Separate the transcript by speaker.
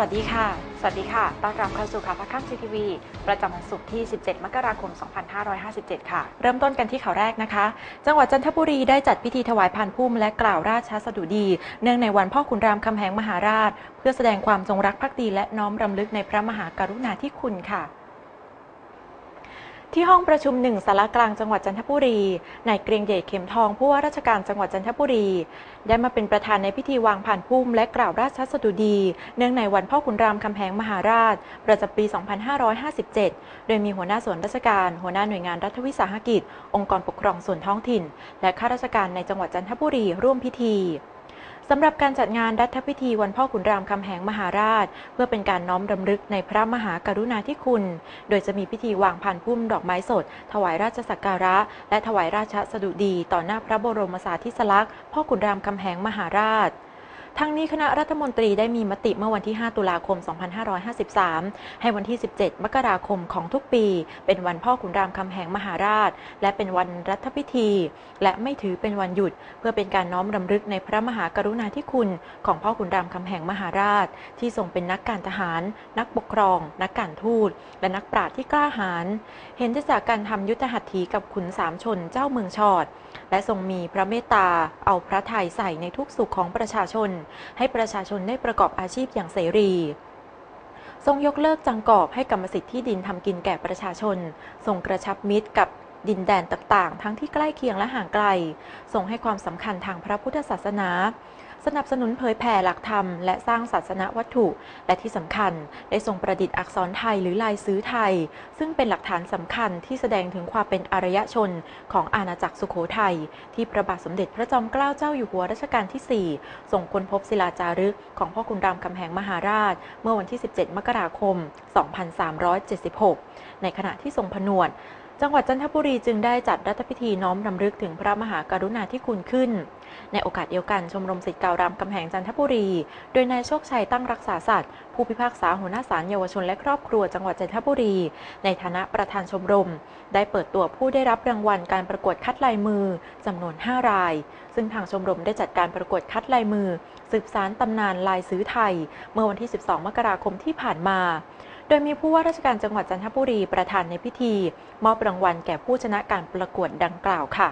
Speaker 1: วัสดีค่ะ สวัสดีค่ะ ต้อนรับเข้าสู่ข่าวพักข้ามซีทีวี ประจำวันศุกร์ที่ 17 มกราคม 2557 ค่ะ เริ่มต้นกันที่ข่าวแรกนะคะ จังหวัดจันทบุรีได้จัดพิธีถวายพานพุ่มและกล่าวราชสดุดี เนื่องในวันพ่อขุนรามคำแหงมหาราช เพื่อแสดงความจงรักภักดีและน้อมรำลึกในพระมหากรุณาธิคุณค่ะ ที่ห้องประชุมหนึ่งสารกลางจังหวัดจันทบุรีนายเกรียงเดชเข็มทองผู้ว่าราชการจังหวัดจันทบุรี ได้มาเป็นประธานในพิธีวางผ่านพุ่มและกล่าวราชสดุดี เนื่องในวันพ่อขุนรามคำแหงมหาราช ประจำปี 2557 โดยมีหัวหน้าส่วนราชการ หัวหน้าหน่วยงานรัฐวิสาหกิจ องค์กรปกครองส่วนท้องถิ่น และข้าราชการในจังหวัดจันทบุรีร่วมพิธี สำหรับการจัดงานรัฐพิธีวันพ่อขุนรามคำแหงมหาราช เพื่อเป็นการน้อมรำลึกในพระมหากรุณาธิคุณ โดยจะมีพิธีวางผ่านพุ่มดอกไม้สด ถวายราชสักการะ และถวายราชสดุดี ต่อหน้าพระบรมสาธิสลักษณ์พ่อขุนรามคำแหงมหาราช ทั้งนี้คณะรัฐมนตรีได้มีมติเมื่อวันที่ 5 ตุลาคม 2553 ให้วันที่ 17 มกราคมของทุกปี เป็นวันพ่อขุนรามคำแหงมหาราช และเป็นวันรัฐพิธี และไม่ถือเป็นวันหยุด เพื่อเป็นการน้อมรำลึกในพระมหากรุณาธิคุณของพ่อขุนรามคำแหงมหาราช ที่ทรงเป็นนักการทหาร นักปกครอง นักการทูต และนักปราชญ์ที่กล้าหาญเห็นได้จากการทำยุทธหัตถีกับขุนสามชนเจ้าเมืองชอดและทรงมีพระเมตตาเอาพระทัยใส่ในทุกสุขของประชาชนให้ประชาชนได้ประกอบอาชีพอย่างเสรีทรงยกเลิกจังกอบให้กรรมสิทธิ์ที่ดินทำกินแก่ประชาชน ทรงกระชับมิตรกับดินแดนต่างๆ ทั้งที่ใกล้เคียงและห่างไกล ทรงให้ความสำคัญทางพระพุทธศาสนา สนับสนุนเผยแผ่หลักธรรมและสร้างศาสนวัตถุ และที่สำคัญได้ทรงประดิษฐ์อักษรไทยหรือลายซื้อไทย ซึ่งเป็นหลักฐานสำคัญที่แสดงถึงความเป็นอารยชนของอาณาจักรสุโขทัยที่พระบาทสมเด็จพระจอมเกล้าเจ้าอยู่หัวรัชกาลที่4ส่งค้นพบศิลาจารึกของพ่อคุณรามคำแหงมหาราช เมื่อวันที่ 17 มกราคม 2376 ในขณะที่ทรงผนวด จังหวัดจันทบุรีจึงได้จัดรัฐพิธีน้อมรำลึกถึงพระมหากรุณาธิคุณขึ้น ในโอกาสเดียวกันชมรมสิทธิ์เก่ารามคำแหงจันทบุรี โดยนายโชคชัยตั้งรักษาสัตว์ผู้พิพากษาหัวหน้าศาลเยาวชนและครอบครัวจังหวัดจันทบุรี ในฐานะประธานชมรม ได้เปิดตัวผู้ได้รับรางวัลการประกวดคัดลายมือจำนวน 5 ราย ซึ่งทางชมรมได้จัดการประกวดคัดลายมือ สืบสารตำนานลายซื้อไทย เมื่อวันที่ 12 มกราคมที่ผ่านมา โดยมีผู้ว่าราชการจังหวัดจันทบุรีประธานในพิธี มอบรางวัลแก่ผู้ชนะการประกวดดังกล่าวค่ะ